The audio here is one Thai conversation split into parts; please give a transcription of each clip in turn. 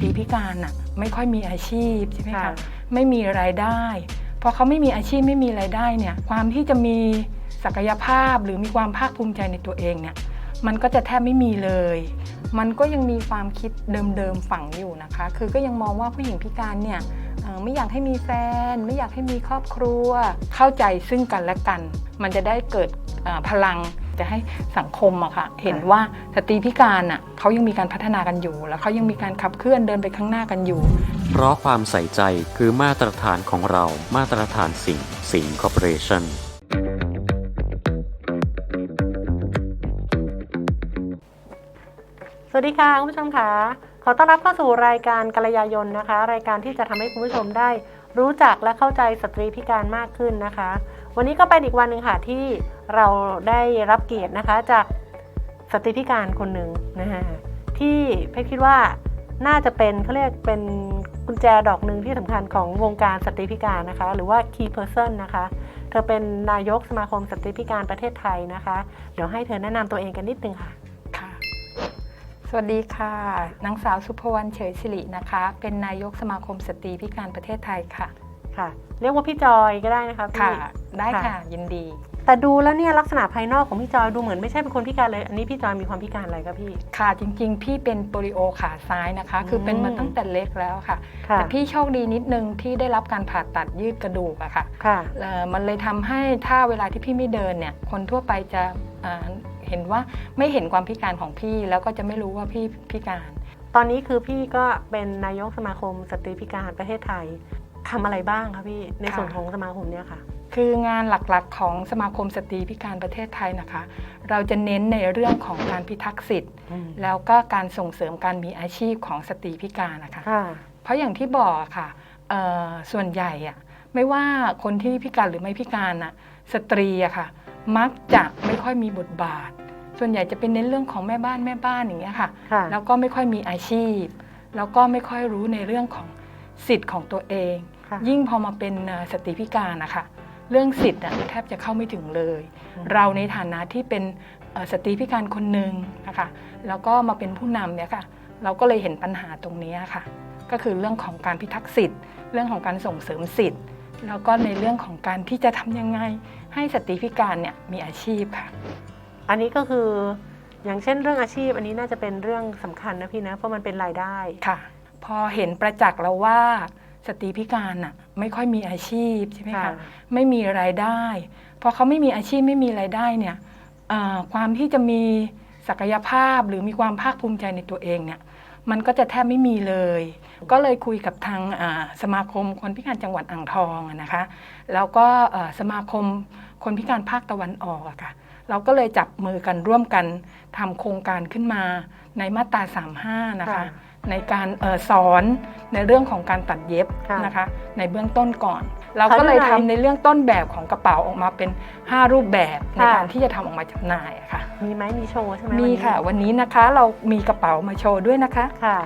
ตรีพิการน่ะไม่ค่อยมีอาชีพใช่ไหมค่ะคะ ไม่มีรายได้พอเขาไม่มีอาชีพไม่มีรายได้เนี่ยความที่จะมีศักยภาพหรือมีความภาคภูมิใจในตัวเองเนี่ยมันก็จะแทบไม่มีเลย มันก็ยังมีความคิดเดิมๆฝังอยู่นะคะ คือก็ยังมองว่าผู้หญิงพิการเนี่ยเอ่อไม่อยากให้มีแฟน ไม่อยากให้มีครอบครัว เข้าใจซึ่งกันและกัน มันจะได้เกิดเอ่อพลัง จะให้สังคมอะค่ะเห็นว่าสตรีพิการอะเขายังมีการพัฒนากันอยู่ แล้วเขายังมีการขับเคลื่อนเดินไปข้างหน้ากันอยู่ เพราะความใส่ใจคือมาตรฐานของเรามาตรฐานสิ่งสิงคอร์ปอเรชั่นสวัสดีค่ะคุณผู้ชมค่ะขอต้อนรับเข้าสู่รายการกัลยาณนนะคะ รายการที่จะทำให้คุณผู้ชมได้รู้จักและเข้าใจสตรีพิการมากขึ้นนะคะ วันนี้ก็เป็นอีกวันหนึ่งค่ะที่เราได้รับเกียรตินะคะจากสตรีพิการคนหนึ่งนะฮะที่เพชรคิดว่าน่าจะเป็นเขาเรียกเป็นกุญแจดอกหนึ่งที่สำคัญของวงการสตรีพิการนะคะ หรือว่า key person นะคะ เธอเป็นนายกสมาคมสตรีพิการประเทศไทยนะคะ เดี๋ยวให้เธอแนะนำตัวเองกันนิดนึงค่ะค่ะสวัสดีค่ะนางสาวสุภวรรณเฉยสิรินะคะ เป็นนายกสมาคมสตรีพิการประเทศไทยค่ะ ค่ะ เรียกว่าพี่จอยก็ได้นะคะพี่ ค่ะ ได้ค่ะค่ะ ยินดี แต่ดูแล้วเนี่ยลักษณะภายนอกของพี่จอยดูเหมือนไม่ใช่เป็นคนพิการเลย อันนี้พี่จอยมีความพิการอะไรคะพี่ ค่ะ จริง ๆ พี่เป็นโปลิโอขาซ้ายนะคะ คือเป็นมาอืมตั้งแต่เล็กแล้วค่ะ ค่ะ แต่พี่โชคดีนิดนึงที่ได้รับการผ่าตัดยืดกระดูกอะค่ะค่ะ เอ่อมันเลยทำให้ถ้าเวลาที่พี่ไม่เดินเนี่ย คนทั่วไปจะเอ่อเห็นว่าไม่เห็นความพิการของพี่แล้วก็จะไม่รู้ว่าพี่พิการ ตอนนี้คือพี่ก็เป็นนายกสมาคมสตรีพิการประเทศไทย ทำอะไรบ้างคะพี่ในส่วนค่ะของสมาคมเนี่ยค่ะ คืองานหลักๆของสมาคมสตรีพิการประเทศไทยนะคะ เราจะเน้นในเรื่องของการพิทักษ์สิทธิ์ แล้วก็การส่งเสริมการมีอาชีพของสตรีพิการนะคะค่ะเพราะอย่างที่บอกอะค่ะเอ่อส่วนใหญ่อะไม่ว่าคนที่พิการหรือไม่พิการอะสตรีอะค่ะ มักจะไม่ค่อยมีบทบาท ส่วนใหญ่จะเป็นเน้นเรื่องของแม่บ้านแม่บ้านอย่างเงี้ยค่ะค่ะแล้วก็ไม่ค่อยมีอาชีพ แล้วก็ไม่ค่อยรู้ในเรื่องของสิทธิ์ของตัวเองค่ะ ยิ่งพอมาเป็นเอ่อสตรีพิการนะคะเรื่องสิทธิ์อะแทบจะเข้าไม่ถึงเลยอืมเราในฐานะที่เป็นเอ่อสตรีพิการคนหนึ่งนะคะแล้วก็มาเป็นผู้นำเนี่ยค่ะเราก็เลยเห็นปัญหาตรงนี้ค่ะ ก็คือเรื่องของการพิทักษ์สิทธิ์ เรื่องของการส่งเสริมสิทธิ์ แล้วก็ในเรื่องของการที่จะทำยังไง ให้สตรีพิการเนี่ยมีอาชีพค่ะ อันนี้ก็คืออย่างเช่นเรื่องอาชีพ อันนี้น่าจะเป็นเรื่องสำคัญนะพี่นะเพราะมันเป็นรายได้ค่ะ พอเห็นประจักษ์แล้วว่า สตรีพิการน่ะไม่ค่อยมีอาชีพใช่ไหมค่ะคะไม่มีรายได้พอเขาไม่มีอาชีพไม่มีรายได้เนี่ยเอ่อความที่จะมีศักยภาพหรือมีความภาคภูมิใจในตัวเองเนี่ยมันก็จะแทบไม่มีเลย ก็เลยคุยกับทางอ่าสมาคมคนพิการจังหวัดอ่างทองอะนะคะ แล้วก็เอ่อสมาคมคนพิการภาคตะวันออกอะค่ะ เราก็เลยจับมือกันร่วมกันทำโครงการขึ้นมาในมาตรา 35 นะคะค่ะ ในการเออสอนในเรื่องของการตัดเย็บค่ะนะคะ ในเบื้องต้นก่อน เราก็เลยทำยังไงทำในเรื่องต้นแบบของกระเป๋าออกมาเป็น 5 รูปแบบในค่ะการที่จะทำออกมาจำหน่ายอะค่ะ มีไหมมีโชว์ใช่ไหมมีวันนี้ค่ะ วันนี้นะคะเรามีกระเป๋ามาโชว์ด้วยนะคะค่ะ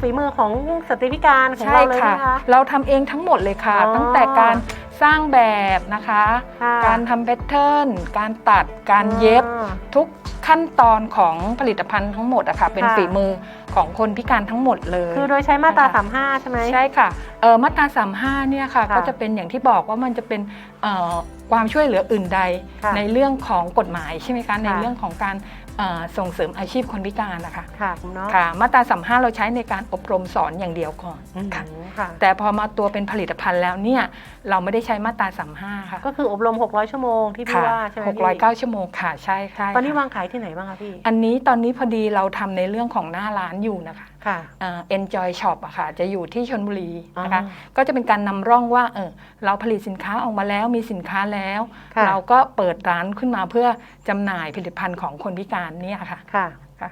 ฝีมือของสตรีพิการของใช่เราเลยค่ะนะคะเราทำเองทั้งหมดเลยค่ะอ๋อตั้งแต่การ สร้างแบบนะคะ ค่ะการทำแพทเทิร์นการตัดการเย็บ อ่า ทุกขั้นตอนของผลิตภัณฑ์ทั้งหมดอะค่ะ เป็นค่ะ ฝีมือของคนพิการทั้งหมดเลย คือโดยใช้มาตรานะคะ35ใช่ไหม ใช่ค่ะเออมาตราสามห้าเนี่ยค่ะ ค่ะก็จะเป็นอย่างที่บอกว่ามันจะเป็นเอ่อความช่วยเหลืออื่นใด ค่ะในเรื่องของกฎหมายใช่ไหมคะ ในค่ะเรื่องของการเอ่อ ส่งเสริมอาชีพคนพิการนะคะค่ะคุณเนาะค่ะ มาตราสามห้าเราใช้ในการอบรมสอนอย่างเดียวก่อนอืมค่ะค่ะแต่พอมาตัวเป็นผลิตภัณฑ์แล้วเนี่ยเราไม่ได้ใช้มาตราสามห้าค่ะ ก็คืออบรม 600 ชั่วโมงที่พี่ค่ะว่าใช่ไหมหกร้อยพี่เก้าชั่วโมงค่ะใช่ใช่ตอนนี้ค่ะวางขายที่ไหนบ้างคะพี่ อันนี้ตอนนี้พอดีเราทำในเรื่องของหน้าร้านอยู่นะคะ ค่ะเอ่อ Enjoy Shop อะค่ะ จะอยู่ที่ชนบุรีนะคะอ๋อก็จะเป็นการนำร่องว่าเออเราผลิตสินค้าออกมาแล้วมีสินค้าแล้วค่ะเราก็เปิดร้านขึ้นมาเพื่อจำหน่ายผลิตภัณฑ์ของคนพิการเนี่ยค่ะค่ะ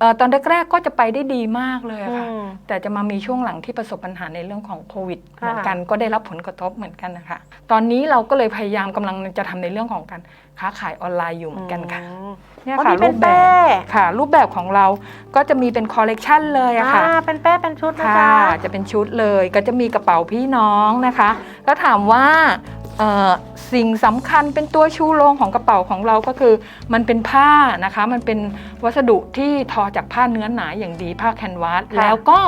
เอ่อตอนแรกๆก็จะไปได้ดีมากเลยอะค่ะ อืม แต่จะมามีช่วงหลังที่ประสบปัญหาในเรื่องของโควิดค่ะเหมือนกันก็ได้รับผลกระทบเหมือนกันนะคะ ตอนนี้เราก็เลยพยายามกำลังจะทำในเรื่องของการค้าขายออนไลน์อยู่เหมือนกันค่ะอืม เนี่ยอ๋อค่ะนี่เป็รูนปแบเป้ บค่ะ รูปแบบของเราก็จะมีเป็นคอลเลกชันเลยอะอ่าค่ะเป็นเป้เป็นชุดนะค่ะจ๊ะ จะเป็นชุดเลยก็จะมีกระเป๋าพี่น้องนะคะแล้วถามว่าเอ่อ สิ่งสำคัญเป็นตัวชูโรงของกระเป๋าของเราก็คือมันเป็นผ้านะคะ มันเป็นวัสดุที่ทอจากผ้าเนื้อหนาอย่างดีผ้าแคนวาสค่ะแล้วก็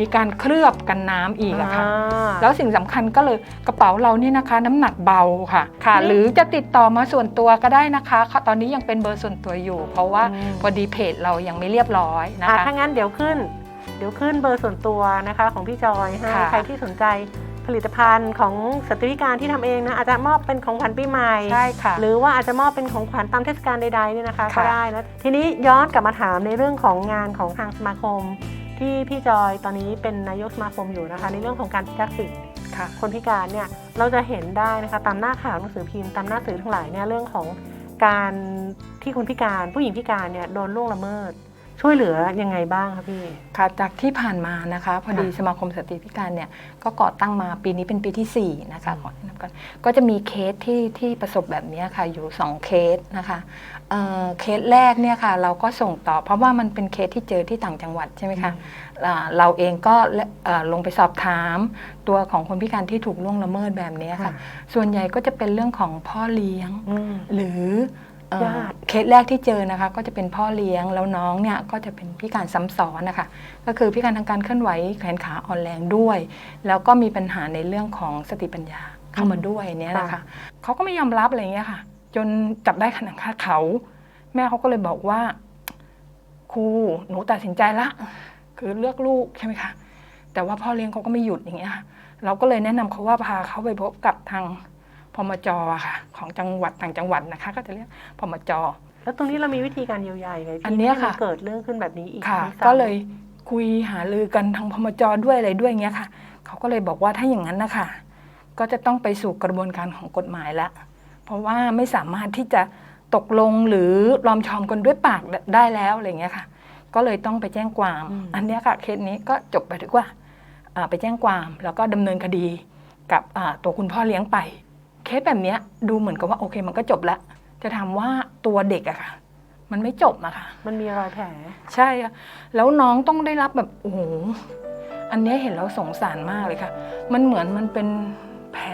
มีการเคลือบกันน้ำอีกอะค่ะอ่าแล้วสิ่งสำคัญก็เลยกระเป๋าเรานี่นะคะ น้ำหนักเบาค่ะค่ะนี่หรือจะติดต่อมาส่วนตัวก็ได้นะคะค่ะตอนนี้ยังเป็นเบอร์ส่วนตัวอยู่ เพราะว่าอืม พอดีเพจเรายังไม่เรียบร้อยนะอะคะ ถ้างั้นเดี๋ยวขึ้น เดี๋ยวขึ้นเบอร์ส่วนตัวนะคะ ของพี่จอยให้ค่ะ ใครที่สนใจ ผลิตภัณฑ์ของสตรีพิการที่ทำเองนะอาจจะมอบเป็นของขวัญปีใหม่ใช่ค่ะหรือว่าอาจจะมอบเป็นของขวัญตามเทศกาลใดๆเนี่ยนะคะค่ะก็ได้นะทีนี้ย้อนกลับมาถามในเรื่องของงานของทางสมาคม ที่พี่จอยตอนนี้เป็นนายกสมาคมอยู่นะคะ ในเรื่องของการพิทักษ์สิทธิค่ะคนพิการเนี่ยเราจะเห็นได้นะคะตามหน้าข่าวหนังสือพิมพ์ตามหน้าสื่อทั้งหลายเนี่ยเรื่องของการที่คนพิการผู้หญิงพิการเนี่ยโดนล่วงละเมิด ช่วยเหลือยังไงบ้างคะพี่ ค่ะจากที่ผ่านมานะคะพอดีค่ะสมาคมสตรีพิการเนี่ยก็ก่อตั้งมาปีนี้เป็นปีที่ 4 นะคะขอแนะนำกันก็จะมีเคสที่ที่ประสบแบบนี้ค่ะอยู่ 2 เคสนะคะเอ่อเคสแรกเนี่ยค่ะเราก็ส่งต่อ เพราะว่ามันเป็นเคสที่เจอที่ต่างจังหวัดใช่ไหมคะอ่าเราเองก็เอ่อลงไปสอบถามตัวของคนพิการที่ถูกล่วงละเมิดแบบนี้ค่ะ ส่วนใหญ่ก็จะเป็นเรื่องของพ่อเลี้ยงอืมหรือเอ่อ ญาติเคสแรกที่เจอนะคะ ก็จะเป็นพ่อเลี้ยงแล้วน้องเนี่ยก็จะเป็นพิการซ้ำซ้อนนะคะก็คือพิการทางการเคลื่อนไหวแขนขาอ่อนแรงด้วย แล้วก็มีปัญหาในเรื่องของสติปัญญาเข้ามาด้วยเนี่ยนะคะเขาก็ไม่ยอมรับอะไรอย่างเงี้ยค่ะ จนจับได้ขนาดคาเขา แม่เขาก็เลยบอกว่า ครูหนูตัดสินใจละ คือเลือกลูกใช่ไหมคะแต่ว่าพ่อเลี้ยงเขาก็ไม่หยุดอย่างเงี้ยค่ะเราก็เลยแนะนำเขาว่าพาเขาไปพบกับทาง พมจอะค่ะของจังหวัดต่างจังหวัดนะคะ ก็จะเรียกพมจ แล้วตรงนี้เรามีวิธีการเยียวยายังไงพี่อันเนี้ยไม่ให้มัค่ะ เกิดเรื่องขึ้นแบบนี้อีกค่ะไม่ซ้ำก็เลยคุยหารือกันทางพมจด้วยอะไรด้วยเงี้ยค่ะ เขาก็เลยบอกว่าถ้าอย่างนั้นนะคะก็จะต้องไปสู่กระบวนการของกฎหมายละ เพราะว่าไม่สามารถที่จะตกลงหรือรอมชอมกันด้วยปากได้แล้วอะไรเงี้ยค่ะ ก็เลยต้องไปแจ้งความอันเนี้ยค่ะเคสนี้ก็จบไปดีกว่าอ่าไปแจ้งความแล้วก็ดำเนินคดีกับอ่าตัวคุณพ่อเลี้ยงไป เคสแบบเนี้ยดูเหมือนกับว่าโอเคมันก็จบละจะถามว่าตัวเด็กอะค่ะ มันไม่จบอะค่ะมันมีรอยแผล ใช่อะแล้วน้องต้องได้รับแบบโอ้โหอันเนี้ยเห็นแล้วสงสารมากเลยค่ะ มันเหมือนมันเป็นแผล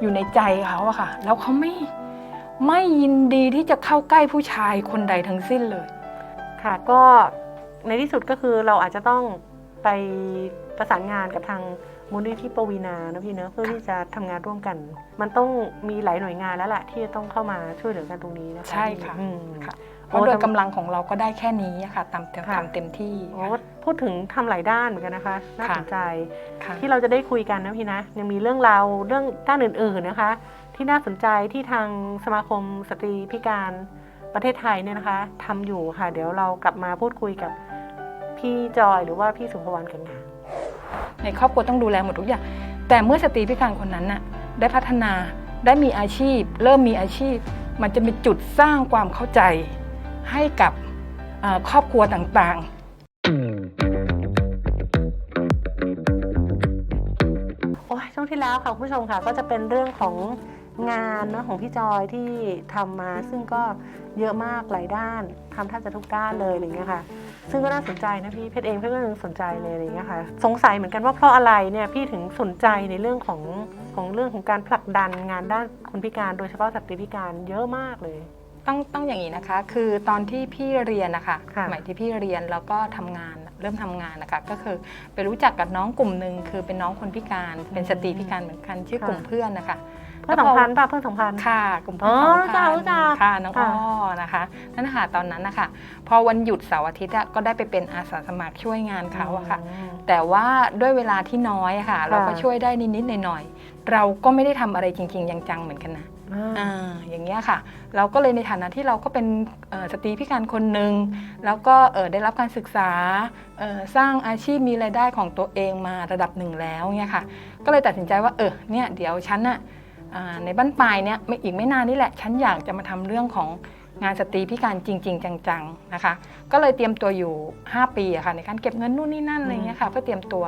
อยู่ในใจเขาอะค่ะ แล้วเขาไม่ไม่ยินดีที่จะเข้าใกล้ผู้ชายคนใดทั้งสิ้นเลย ค่ะ ก็ในที่สุดก็คือเราอาจจะต้องไปประสานงานกับทาง มูลนิธิปวีนานะพี่เนอะเพื่อที่จะทำงานร่วมกัน มันต้องมีหลายหน่วยงานแล้วแหละที่จะต้องเข้ามาช่วยเหลือกันตรงนี้นะคะใช่ค่ะอืมค่ะเพโอ้ราะโดยแต่กำลังของเราก็ได้แค่นี้อะค่ะตามเต็มค่ะทำเต็มที่โอ้พูดถึงทำหลายด้านเหมือนกันนะคะน่าค่ะสนใจค่ะที่เราจะได้คุยกันนะพี่นะยังมีเรื่องราวเรื่องด้านอื่น ๆนะคะ ที่น่าสนใจที่ทางสมาคมสตรีพิการประเทศไทยเนี่ยนะคะทำอยู่ค่ะ เดี๋ยวเรากลับมาพูดคุยกับพี่จอยหรือว่าพี่สุภวรรณกันค่ะ ในครอบครัวต้องดูแลหมดทุกอย่าง แต่เมื่อสตรีพิการคนนั้นน่ะได้พัฒนาได้มีอาชีพ เริ่มมีอาชีพ มันจะมีจุดสร้างความเข้าใจให้กับครอบครัวต่างๆ โอ้ยช่วงที่แล้วค่ะคุณผู้ชมค่ะ ก็จะเป็นเรื่องของงานนะของพี่จอยที่ทำมา ซึ่งก็เยอะมากหลายด้านทำแทบจะทุกด้านเลยอะไรเงี้ยค่ะ ซึ่งก็น่าสนใจนะพี่เพชรเองเพชรก็ยังสนใจเลยอะไรเงี้ยค่ะ สงสัยเหมือนกันว่าเพราะอะไรเนี่ยพี่ถึงสนใจในเรื่องของของเรื่องของการผลักดันงานด้านคนพิการ โดยเฉพาะสตรีพิการเยอะมากเลย ต้องต้องอย่างนี้นะคะ คือตอนที่พี่เรียนนะคะค่ะสมัยที่พี่เรียนแล้วก็ทำงานเริ่มทำงานนะคะ ก็คือไปรู้จักกับน้องกลุ่มหนึ่งคือเป็นน้องคนพิการเป็นสตรีพิการเหมือนกันชื่อกลุ่มเพื่อนนะคะเพื่อนสัมพันธ์ป่ะเพื่อนสัมพันธ์ค่ะกลุ่มเพื่อนอ๋อของรู้จักพันรู้จักค่ะน้องค่ะอ้อนะคะนั่นนะคะตอนนั้นนะคะพอวันหยุดเสาร์อาทิตย์อะก็ได้ไปเป็นอาสาสมัครช่วยงานเขาอะค่ะอืมแต่ว่าด้วยเวลาที่น้อยอะค่ะ เราก็ช่วยได้นิดๆหน่อยๆเราก็ไม่ได้ทำอะไรจริง ๆ จังๆเหมือนกันนะอ่าอ่าอย่างเงี้ยค่ะ เราก็เลยในฐานะที่เราก็เป็นเอ่อสตรีพิการคนหนึ่งแล้วก็เอ่อได้รับการศึกษาเอ่อสร้างอาชีพมีรายได้ของตัวเองมาระดับหนึ่งแล้วเนี่ยค่ะ ก็เลยตัดสินใจว่าเออเนี่ยเดี๋ยวฉันน่ะอ่า ในบ้านปลายเนี่ยไม่อีกไม่นานนี่แหละ ฉันอยากจะมาทำเรื่องของงานสตรีพิการจริง ๆ จังๆนะคะ ก็เลยเตรียมตัวอยู่ 5 ปีอะค่ะในการเก็บเงินนู่นนี่นั่นอะไรเงี้ยค่ะ เพื่อเตรียมตัว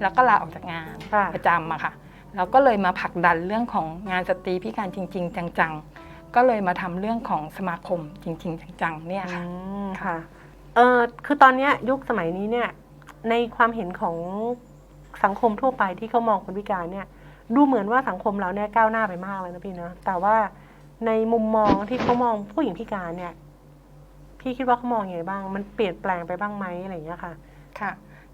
แล้วก็ลาออกจากงานค่ะประจำอะค่ะเราก็เลยมาผลักดันเรื่องของงานสตรีพิการจริง ๆ จังๆ ก็เลยมาทำเรื่องของสมาคมจริง ๆ จังๆ เนี่ยค่ะอืมค่ะเออคือตอนเนี้ยยุคสมัยนี้เนี่ยในความเห็นของสังคมทั่วไปที่เขามองคนพิการเนี่ย ดูเหมือนว่าสังคมเราเนี่ยก้าวหน้าไปมากแล้วนะพี่เนาะแต่ว่าในมุมมองที่เขามองผู้หญิงพิการเนี่ย พี่คิดว่าเขามองยังไงบ้าง มันเปลี่ยนแปลงไปบ้างไหมอะไรอย่างเงี้ยค่ะ ค่ะ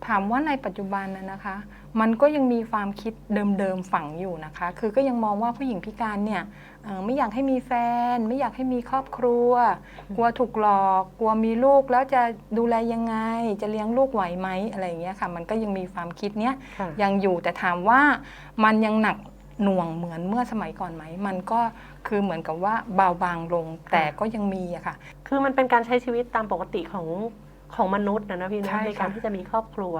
ถามว่าในปัจจุบันนะนะคะ มันก็ยังมีความคิดเดิมๆฝังอยู่นะคะ คือก็ยังมองว่าผู้หญิงพิการเนี่ยเอ่อไม่อยากให้มีแฟน ไม่อยากให้มีครอบครัว กลัวถูกหลอก กลัวมีลูกแล้วจะดูแลยังไง จะเลี้ยงลูกไหวไหมอะไรอย่างเงี้ยค่ะ มันก็ยังมีความคิดเนี้ยค่ะยังอยู่แต่ถามว่ามันยังหนักหน่วงเหมือนเมื่อสมัยก่อนไหม มันก็คือเหมือนกับว่าเบาบางลงแต่ก็ยังมีอะค่ะ คือมันเป็นการใช้ชีวิตตามปกติของ ของมนุษย์นะนะพี่ใช่นะค่ะในการที่จะมีครอบครัว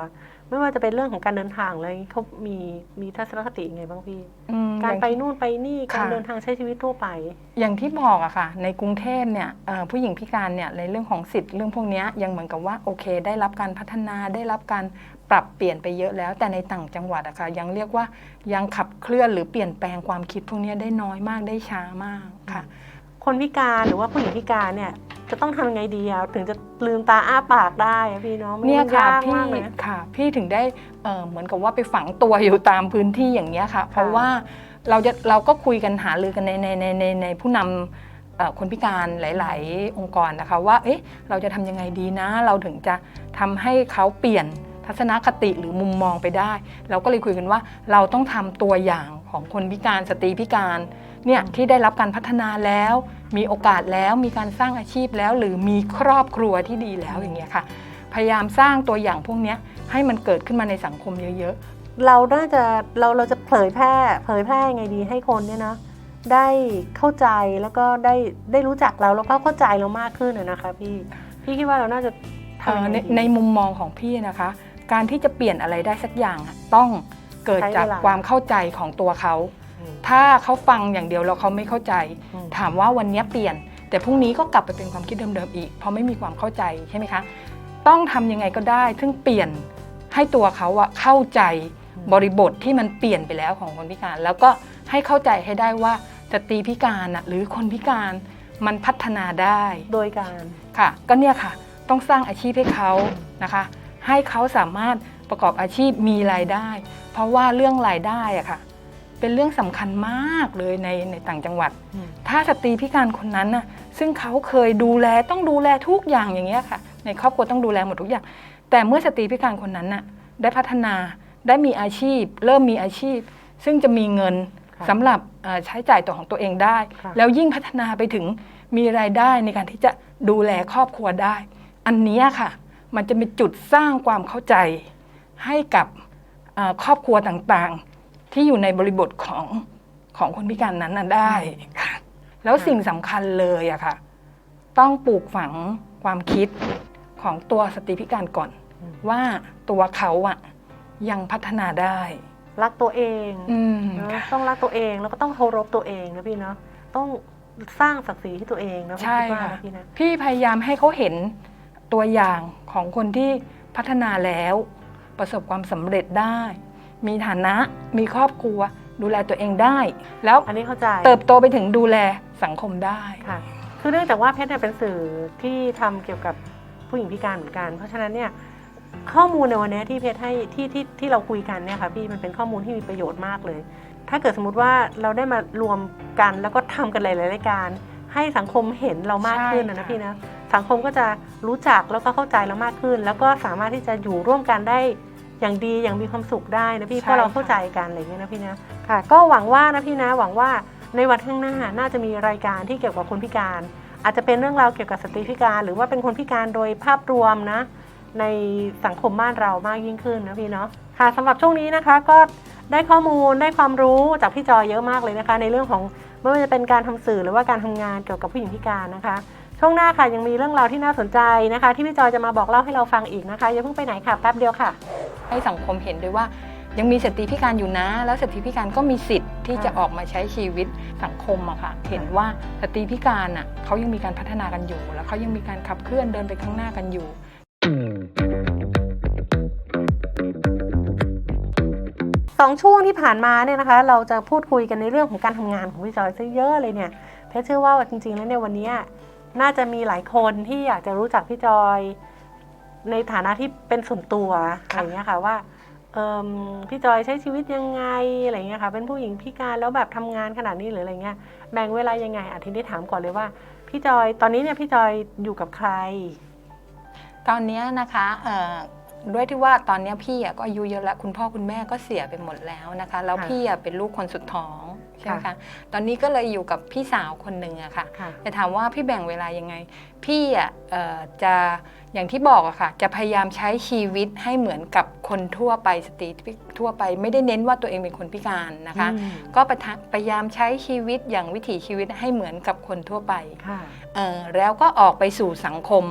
ไม่ว่าจะเป็นเรื่องของการเดินทางเลยเขามีมีทัศนคติยังไงบ้างพี่ อืมการอย่างไปนู่นไปนี่การค่ะเดินทางใช้ชีวิตทั่วไป อย่างที่บอกอะค่ะ ในกรุงเทพเนี่ยเอ่อผู้หญิงพิการเนี่ยในเรื่องของสิทธิ์เรื่องพวกเนี้ยยังเหมือนกับว่าโอเค ได้รับการพัฒนาได้รับการปรับเปลี่ยนไปเยอะแล้ว แต่ในต่างจังหวัดอะค่ะยังเรียกว่ายังขับเคลื่อนหรือเปลี่ยนแปลงความคิดพวกเนี้ยได้น้อยมากได้ช้ามากค่ะ คนพิการหรือว่าผู้หญิงพิการเนี่ย จะต้องทำยังไงดีอะถึงจะลืมตาอ้าปากได้อะพี่เนาะมัเนี่ยมันค่ะยากพี่มากเลยนะค่ะ พี่ถึงได้เอ่อเหมือนกับว่าไปฝังตัวอยู่ตามพื้นที่อย่างเงี้ยค่ะ เพราะว่าเราจะเราก็คุยกันหารือกันในในในในในผู้นำเอ่อคนพิการหลาย ๆ องค์กรนะคะ ว่าเอ๊ะเราจะทำยังไงดีนะ เราถึงจะทำให้เขาเปลี่ยนทัศนคติหรือมุมมองไปได้ เราก็เลยคุยกันว่าเราต้องทำตัวอย่างของคนพิการสตรีพิการ เนี่ยที่ได้รับการพัฒนาแล้ว มีโอกาสแล้วมีการสร้างอาชีพแล้ว หรือมีครอบครัวที่ดีแล้วอย่างเงี้ยค่ะ พยายามสร้างตัวอย่างพวกเนี้ยให้มันเกิดขึ้นมาในสังคมเยอะเราน่าจะเราเราจะเผยแพร่เผยแพร่ยังไงดีให้คนเนี่ยนะได้เข้าใจแล้วก็ได้ได้รู้จักเราแล้วก็เข้าใจเรามากขึ้นอะนะคะพี่พี่คิดว่าเราน่าจะๆทำเอ่อยังไงในดีในมุมมองของพี่นะคะ การที่จะเปลี่ยนอะไรได้สักอย่างอะต้องเกิดจากใช้เวลาความเข้าใจของตัวเขาอืม ถ้าเขาฟังอย่างเดียวแล้วเขาไม่เข้าใจ อืม ถามว่าวันนี้เปลี่ยน แต่พรุ่งนี้ก็กลับไปเป็นความคิดเดิมๆอีก เพราะไม่มีความเข้าใจใช่ไหมคะ ต้องทำยังไงก็ได้ ซึ่งเปลี่ยนให้ตัวเขาอะเข้าใจบริบทที่มันเปลี่ยนไปแล้วของคนพิการ แล้วก็ให้เข้าใจให้ได้ว่าสตรีพิการอะหรือคนพิการมันพัฒนาได้ โดยการ ค่ะก็เนี่ยค่ะต้องสร้างอาชีพให้เขานะคะ ให้เขาสามารถประกอบอาชีพมีรายได้ เพราะว่าเรื่องรายได้อะค่ะ เป็นเรื่องสำคัญมากเลยในในต่างจังหวัดอืมถ้าสตรีพิการคนนั้นน่ะซึ่งเขาเคยดูแลต้องดูแลทุกอย่างอย่างเงี้ยค่ะ ในครอบครัวต้องดูแลหมดทุกอย่าง แต่เมื่อสตรีพิการคนนั้นน่ะได้พัฒนาได้มีอาชีพ เริ่มมีอาชีพ ซึ่งจะมีเงินค่ะสำหรับเอ่อใช้จ่ายตัวของตัวเองได้ค่ะแล้วยิ่งพัฒนาไปถึงมีรายได้ในการที่จะดูแลครอบครัวได้ อันเนี้ยค่ะ มันจะเป็นจุดสร้างความเข้าใจให้กับเอ่อครอบครัวต่างๆ ที่อยู่ในบริบทของของคนพิการนั้นน่ะได้ค่ะแล้วสิ่งสำคัญเลยอะค่ะ ต้องปลูกฝังความคิดของตัวสตรีพิการก่อนอืมว่าตัวเขาอะยังพัฒนาได้ รักตัวเองอืมเนอะค่ะต้องรักตัวเองแล้วก็ต้องเคารพตัวเองนะพี่เนาะต้องสร้างศักดิ์ศรีให้ตัวเองนะพี่ใช่คิดว่าค่ะนะพี่นะพี่พยายามให้เขาเห็นตัวอย่างของคนที่พัฒนาแล้ว ประสบความสำเร็จได้ มีฐานะ มีครอบครัว ดูแลตัวเองได้ แล้วอันนี้เข้าใจเติบโตไปถึงดูแลสังคมได้ค่ะ คือเนื่องจากว่าเพชรเนี่ยเป็นสื่อที่ทำเกี่ยวกับผู้หญิงพิการเหมือนกัน เพราะฉะนั้นเนี่ยข้อมูลในวันนี้ที่เพชรให้ที่ที่ที่เราคุยกันเนี่ยค่ะพี่มันเป็นข้อมูลที่มีประโยชน์มากเลย ถ้าเกิดสมมติว่าเราได้มารวมกันแล้วก็ทำกันหลายๆรายการ ให้สังคมเห็นเรามากขึ้นนะใช่นะค่ะพี่นะสังคมก็จะรู้จักแล้วก็เข้าใจเรามากขึ้น แล้วก็สามารถที่จะอยู่ร่วมกันได้ อย่างดีอย่างมีความสุขได้นะพี่เพราะเราเข้าใจกันอะไรอย่างเงี้ยนะพี่นะค่ะ ก็หวังว่านะพี่นะหวังว่าในวันข้างหน้าน่าจะมีรายการที่เกี่ยวกับคนพิการ อาจจะเป็นเรื่องราวเกี่ยวกับสตรีพิการ หรือว่าเป็นคนพิการโดยภาพรวมนะ ในสังคมบ้านเรามากยิ่งขึ้นนะพี่เนาะค่ะสำหรับช่วงนี้นะคะก็ได้ข้อมูลได้ความรู้จากพี่จอยเยอะมากเลยนะคะ ในเรื่องของไม่ว่าจะเป็นการทำสื่อหรือว่าการทำงานเกี่ยวกับผู้หญิงพิการนะคะ ช่วงหน้าค่ะยังมีเรื่องราวที่น่าสนใจนะคะ ที่พี่จอยจะมาบอกเล่าให้เราฟังอีกนะคะอย่าเพิ่งไปไหนค่ะแป๊บเดียวค่ะ ให้สังคมเห็นด้วยว่า ยังมีสตรีพิการอยู่นะ แล้วสตรีพิการก็มีสิทธิ์ที่จะค่ะออกมาใช้ชีวิตสังคมอะค่ะเห็นว่าสตรีพิการอะเขายังมีการพัฒนากันอยู่ แล้วเขายังมีการขับเคลื่อนเดินไปข้างหน้ากันอยู่สองช่วงที่ผ่านมาเนี่ยนะคะ เราจะพูดคุยกันในเรื่องของการทำงานของพี่จอยซะเยอะเลยเนี่ยเพชรเชื่อว่าจริงๆแล้วเนี่ยวันนี้ น่าจะมีหลายคนที่อยากจะรู้จักพี่จอย ในฐานะที่เป็นส่วนตัวอะไรอย่างเงี้ยค่ะว่าเอิ่มพี่จอยใช้ชีวิตยังไงอะไรเงี้ยค่ะเป็นผู้หญิงพิการแล้วแบบทำงานขนาดนี้หรืออะไรเงี้ยแบ่งเวลายังไงอาทิตย์นี้ถามก่อนเลยว่า พี่จอยตอนนี้เนี่ยพี่จอยอยู่กับใคร ตอนเนี้ยนะคะเอ่อด้วยที่ว่าตอนเนี้ยพี่อะก็อายุเยอะแล้วคุณพ่อคุณแม่ก็เสียไปหมดแล้วนะคะ แล้วค่ะพี่อะเป็นลูกคนสุดท้อง ใช่ไหมค่ะคะตอนนี้ก็เลยอยู่กับพี่สาวคนหนึ่งอะค่ะ ค่ะแต่ถามว่าพี่แบ่งเวลายังไง พี่อะเอ่อจะอย่างที่บอกอะค่ะ จะพยายามใช้ชีวิตให้เหมือนกับคนทั่วไปสตรีทั่วไป ไม่ได้เน้นว่าตัวเองเป็นคนพิการนะคะอืมก็ประทะพยายามใช้ชีวิตอย่างวิถีชีวิตให้เหมือนกับคนทั่วไปค่ะเอ่อแล้วก็ออกไปสู่สังคม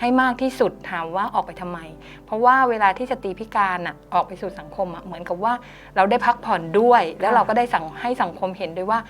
ให้มากที่สุดถามว่าออกไปทำไม เพราะว่าเวลาที่สตรีพิการอะออกไปสู่สังคมอะเหมือนกับว่าเราได้พักผ่อนด้วย แล้วค่ะเราก็ได้สั่งให้สังคมเห็นด้วยว่า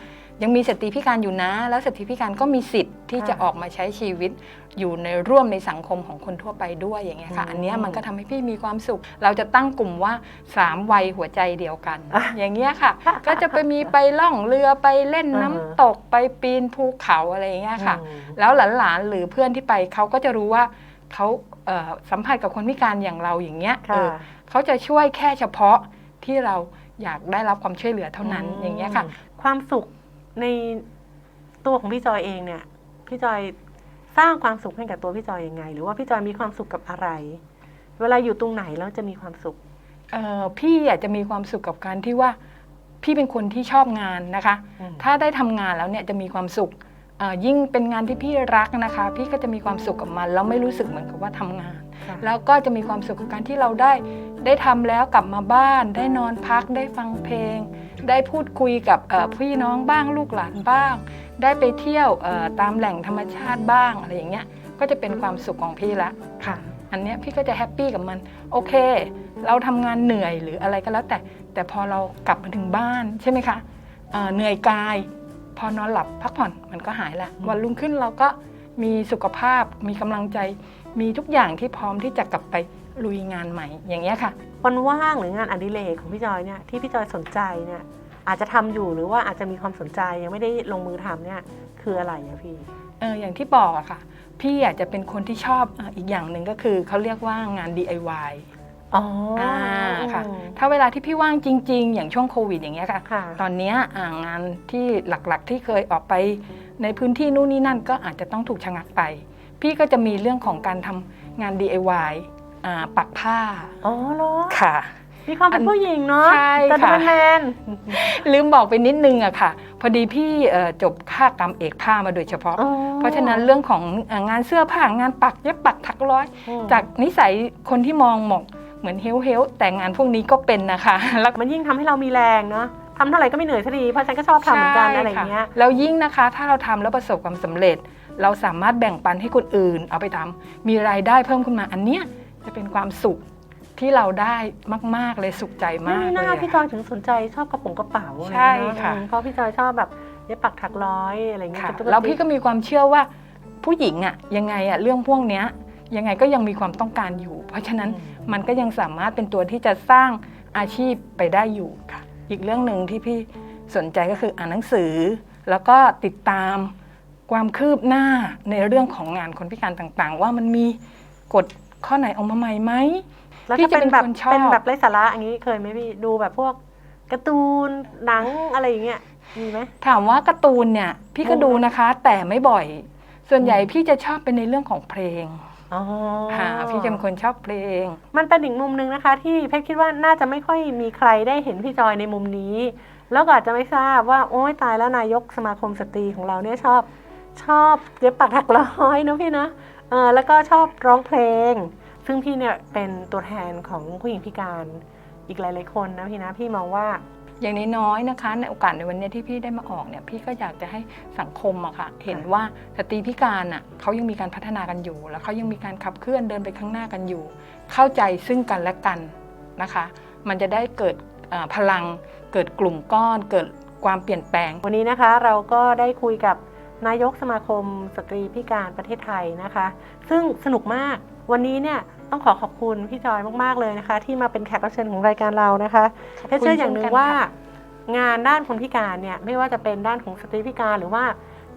ยังมีสตรีพิการอยู่นะ แล้วสตรีพิการก็มีสิทธิ์ที่ค่ะจะออกมาใช้ชีวิต อยู่ในร่วมในสังคมของคนทั่วไปด้วยอย่างเงี้ยค่ะอืมอันเนี้ยมันก็ทำให้พี่มีความสุข เราจะตั้งกลุ่มว่าสามวัยหัวใจเดียวกันอะอย่างเงี้ยค่ะ ก็จะไปมีไปล่องเรือไปเล่นน้ำอ่าฮะตกไปปีนภูเขาอะไรอย่างเงี้ยค่ะอืมแล้วหลานๆหรือเพื่อนที่ไปเขาก็จะรู้ว่าเขาเอ่อสัมผัสกับคนพิการอย่างเราอย่างเงี้ยเอค่ะอเขาจะช่วยแค่เฉพาะที่เราอยากได้รับความช่วยเหลือเท่านั้นอย่างเงี้ยค่ะ ความสุข ในตัวของพี่จอยเองเนี่ย พี่จอยสร้างความสุขให้กับตัวพี่จอยยังไง หรือว่าพี่จอยมีความสุขกับอะไร เวลาอยู่ตรงไหนแล้วจะมีความสุขเอ่อพี่อยากจะมีความสุขกับการที่ว่า พี่เป็นคนที่ชอบงานนะคะ อืมถ้าได้ทำงานแล้วเนี่ยจะมีความสุขเอ่อยิ่งเป็นงานที่พี่รักนะคะ พี่ก็จะมีความสุขกับมันแล้วไม่รู้สึกเหมือนกับว่าทำงานค่ะ แล้วก็จะมีความสุขกับการที่เราได้ ได้ทำแล้วกลับมาบ้าน ได้นอนพักได้ฟังเพลง ได้พูดคุยกับเอ่อพี่น้องบ้างลูกหลานบ้าง ได้ไปเที่ยวเอ่อตามแหล่งธรรมชาติบ้างอะไรอย่างเงี้ยก็จะเป็นความสุขของพี่ละค่ะ อันเนี้ยพี่ก็จะแฮปปี้กับมัน โอเค เราทำงานเหนื่อยหรืออะไรก็แล้วแต่ แต่พอเรากลับมาถึงบ้านใช่ไหมคะเอ่อเหนื่อยกาย พอนอนหลับพักผ่อนมันก็หายละอืมวันรุ่งขึ้นเราก็มีสุขภาพมีกำลังใจ มีทุกอย่างที่พร้อมที่จะกลับไปลุยงานใหม่อย่างเงี้ยค่ะ วันว่างหรืองานอดิเรกของพี่จอยเนี่ยที่พี่จอยสนใจเนี่ยอาจจะทำอยู่หรือว่าอาจจะมีความสนใจยังไม่ได้ลงมือทำเนี่ยคืออะไรอะพี่เอออย่างที่บอกอะค่ะ พี่อยากจะเป็นคนที่ชอบเอ่ออีกอย่างหนึ่งก็คือเขาเรียกว่างาน DIY อ๋อออ่าค่ะ ถ้าเวลาที่พี่ว่างจริง ๆ อย่างช่วงโควิดอย่างเงี้ยค่ะค่ะตอนเนี้ยอ่างานที่หลักๆที่เคยออกไปในพื้นที่นู่นนี่นั่นก็อาจจะต้องถูกชะงักไป พี่ก็จะมีเรื่องของการทำงาน DIY อ่าปักผ้าอ๋อเหรอค่ะ มีความเป็นผู้หญิงเนาะใช่แต่ดูค่ะ เป็นแมนลืมบอกไปนิดนึงอะค่ะ พอดีพี่เอ่อจบค่ากรรมเอกผ้ามาโดยเฉพาะ อ๋อเพราะฉะนั้นเรื่องของเอ่องานเสื้อผ้างานปักเย็บปักถักร้อย อืมจากนิสัยคนที่มองหมอกเหมือนเฮลเฮลแต่งานพวกนี้ก็เป็นนะคะแล้วมันยิ่งทำให้เรามีแรงเนาะทำเท่าไหร่ก็ไม่เหนื่อยสักทีเพราะฉันก็ชอบทำเหมือนกันอะไรอย่างเงี้ย ใช่ค่ะแล้วยิ่งนะคะ ถ้าเราทำแล้วประสบความสำเร็จ เราสามารถแบ่งปันให้คนอื่น เอาไปทำมีรายได้เพิ่มขึ้นมาอันเนี้ยจะเป็นความสุขที่เราได้มาก ๆ เลยสุขใจไม่มากมีหเลน้ายอะพี่จอยถึงสนใจชอบกระโป๋องกระเป๋าอะไรใช่เนอค่ะเพราะพี่จอยชอบแบบเย็บปักถักร้อยอะไรเงี้ยค่ะกระตุกกระแล้วติพี่ก็มีความเชื่อว่าผู้หญิงอะยังไงอะเรื่องพวกเนี้ยยังไงก็ยังมีความต้องการอยู่ เพราะฉะนั้นมันก็ยังสามารถเป็นตัวที่จะสร้างอาชีพไปได้อยู่ค่ะ อีกเรื่องหนึ่งที่พี่สนใจก็คืออ่านหนังสือ แล้วก็ติดตาม ความคืบหน้าในเรื่องของงานคนพิการต่างๆ ว่ามันมีกฎข้อไหนออกมาใหม่ไหมแล้วพี่ถ้าจะเป็นแบบเป็นคนชอบเป็นแบบไร้สาระอย่างนี้เคยไหมพี่ดูแบบพวกการ์ตูนหนังอะไรอย่างเงี้ยมีไหมถามว่าการ์ตูนเนี่ย พี่ก็ดูนะคะ แต่ไม่บ่อย ส่วนใหญ่พี่จะชอบเป็นในเรื่องของเพลงอ๋อค่ะพี่จะเป็นคนชอบเพลง มันเป็นอีกมุมหนึ่งนะคะ ที่เพชรคิดว่าน่าจะไม่ค่อยมีใครได้เห็นพี่จอยในมุมนี้ แล้วก็อาจจะไม่ทราบว่าโอ้ยตายแล้วนายกสมาคมสตรีของเราเนี่ยชอบ ชอบเย็บปักถักร้อยนะพี่นะเออแล้วก็ชอบร้องเพลง ซึ่งพี่เนี่ยเป็นตัวแทนของผู้หญิงพิการอีกหลายๆคนนะพี่นะพี่มองว่าอย่างน้อยๆนะคะ ในโอกาสในวันนี้ที่พี่ได้มาออกเนี่ยพี่ก็อยากจะให้สังคมอะค่ะเห็นว่าสตรีพิการอะเขายังมีการพัฒนากันอยู่ แล้วเขายังมีการขับเคลื่อนเดินไปข้างหน้ากันอยู่ เข้าใจซึ่งกันและกันนะคะ มันจะได้เกิดเอ่อพลังเกิดกลุ่มก้อน เกิดความเปลี่ยนแปลง วันนี้นะคะเราก็ได้คุยกับ นายกสมาคมสตรีพิการประเทศไทยนะคะ ซึ่งสนุกมากวันนี้เนี่ยต้องขอขอบคุณพี่จอยมาก ๆ เลยนะคะ ที่มาเป็นแขกรับเชิญของรายการเรานะคะขอบเพชรคุณเชื่ออย่างหนึ่งเช่นกันว่าค่ะงานด้านคนพิการเนี่ยไม่ว่าจะเป็นด้านของสตรีพิการหรือว่า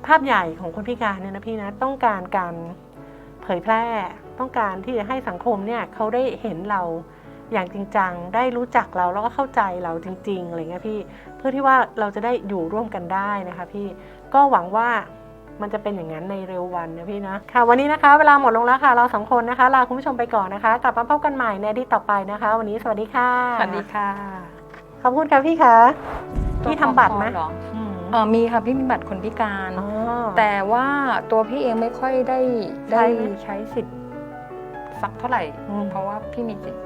ภาพใหญ่ของคนพิการเนี่ยนะพี่นะต้องการการเผยแพร่ ต้องการที่จะให้สังคมเนี่ยเขาได้เห็นเราอย่างจริงจังได้รู้จักเราแล้วก็เข้าใจเราจริง ๆอะไรเงี้ยพี่ เพื่อที่ว่าเราจะได้อยู่ร่วมกันได้นะคะพี่ก็หวังว่ามันจะเป็นอย่างนั้นในเร็ววันนะพี่นะ ค่ะ วันนี้นะคะเวลาหมดลงแล้วค่ะ เราสองคนนะคะลาคุณผู้ชมไปก่อนนะคะ กลับมาพบกันใหม่ในอดีตต่อไปนะคะ วันนี้สวัสดีค่ะ สวัสดีค่ะ ขอบคุณค่ะพี่คะพี่ทำบัตรไหมเหรออืมเออมีค่ะพี่มีบัตรคนพิการอ๋อแต่ว่าตัวพี่เองไม่ค่อยได้ใช้ได้ไหมใช้สิทธิ์สักเท่าไหร่อืมเพราะว่าพี่มีสิทธิ์